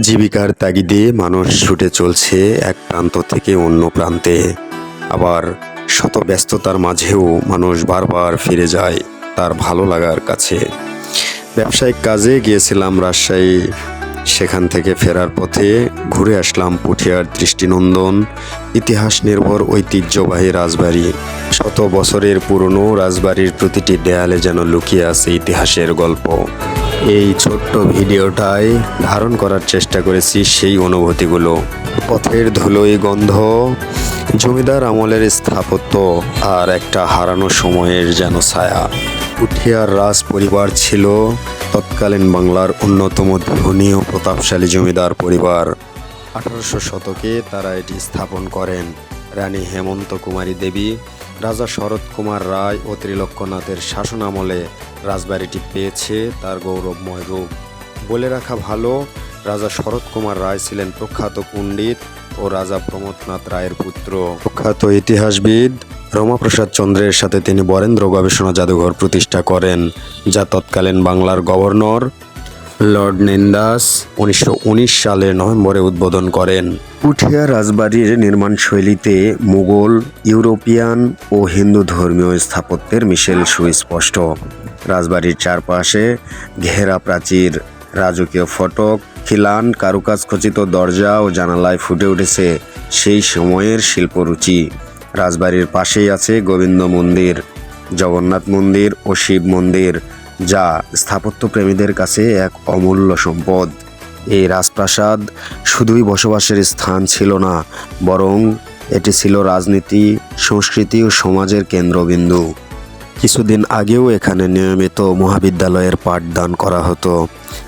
জীবিকার তাগিদে মানুষ ছুটে চলছে এক প্রান্ত থেকে অন্য প্রান্তে। আবার শত ব্যস্ততার মাঝেও মানুষ বারবার ফিরে যায় তার ভালো লাগার কাছে। ব্যবসায়িক কাজে গিয়েছিলাম রাজশাহী। সেখান থেকে ফেরার পথে ঘুরে আসলাম পুঠিয়ার দৃষ্টিনন্দন, ইতিহাস নির্ভর ঐতিহ্যবাহী রাজবাড়ি। শত বছরের পুরনো রাজবাড়ির প্রতিটি দেয়ালে যেন লুকিয়ে আছে ইতিহাসের গল্প। এই ছোট্ট ভিডিওটায় ধারণ করার চেষ্টা করেছি সেই অনুভূতিগুলো। পথের ধুলোই গন্ধ, জমিদার আমলের স্থাপত্য আর একটা হারানো সময়ের যেন ছায়া। উঠিয়ার রাজ পরিবার ছিল তৎকালীন বাংলার অন্যতম ধনী ও প্রতাপশালী জমিদার পরিবার। আঠারোশো শতকে তারা এটি স্থাপন করেন। রানী হেমন্ত কুমারী দেবী, রাজা শরৎ কুমার রায় ও ত্রিলক্ষনাথের শাসনামলে রাজবাড়িটি পেয়েছে তার গৌরবময় রূপ। বলে রাখা ভালো, রাজা শরৎ কুমার রায় ছিলেন প্রখ্যাত পণ্ডিত ও রাজা প্রমোদনাথ রায়ের পুত্র। প্রখ্যাত ইতিহাসবিদ রমাপ্রসাদ চন্দ্রের সাথে তিনি বরেন্দ্র গবেষণা জাদুঘর প্রতিষ্ঠা করেন, যা তৎকালীন বাংলার গভর্নর লর্ড নিন্দাস উনিশশো সালে নভেম্বরে উদ্বোধন করেন। পুঠিয়া রাজবাড়ির নির্মাণ শৈলীতে মুঘল, ইউরোপিয়ান ও হিন্দু ধর্মীয় স্থাপত্যের মিশেল সুস্পষ্ট। রাজবাড়ির চারপাশে ঘেরা প্রাচীর, রাজকীয় ফটক, খিলান, কারুকাজ খচিত দরজা ও জানালায় ফুটে উঠেছে সেই সময়ের শিল্পরুচি। রাজবাড়ির পাশেই আছে গোবিন্দ মন্দির, জগন্নাথ মন্দির ও শিব মন্দির। যা স্থাপত্যপ্রেমীদের কাছে এক অমূল্য সম্পদ। এই রাজপ্রাসাদ শুধুই বসবাসের স্থান ছিল না, বরং এটি ছিল রাজনীতি, সংস্কৃতি ও সমাজের কেন্দ্রবিন্দু। কিছুদিন আগেও এখানে নিয়মিত মহাবিদ্যালয়ের পাঠদান করা হতো,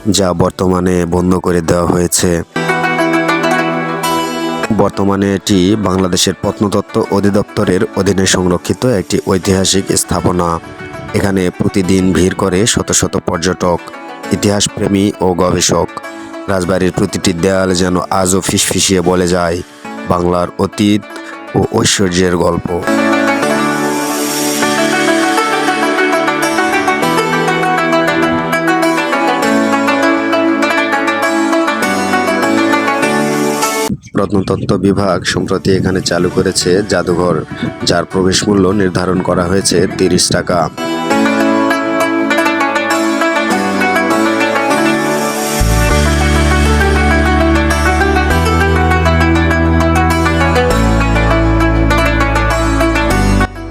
যা বর্তমানে বন্ধ করে দেওয়া হয়েছে। বর্তমানে এটি বাংলাদেশের প্রত্নতত্ত্ব অধিদপ্তরের অধীনে সংরক্ষিত একটি ঐতিহাসিক স্থাপনা। এখানে প্রতিদিন ভিড় করে শত শত পর্যটক, ইতিহাসপ্রেমী ও গবেষক। রাজবাড়ির প্রতিটি দেয়াল যেন আজও ফিসফিসিয়ে বলে যায় বাংলার অতীত ও ঐশ্বর্যের গল্প। প্রত্নতত্ত্ব বিভাগ সম্প্রতি এখানে চালু করেছে জাদুঘর, যার প্রবেশ মূল্য নির্ধারণ করা হয়েছে তিরিশ টাকা।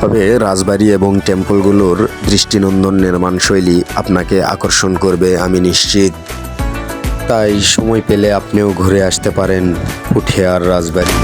তবে রাজবাড়ি এবং টেম্পলগুলোর দৃষ্টিনন্দন নির্মাণ শৈলী আপনাকে আকর্ষণ করবে, আমি নিশ্চিত। তাই সময় পেলে আপনিও ঘুরে আসতে পারেন পুঠিয়ার রাজবাড়ি।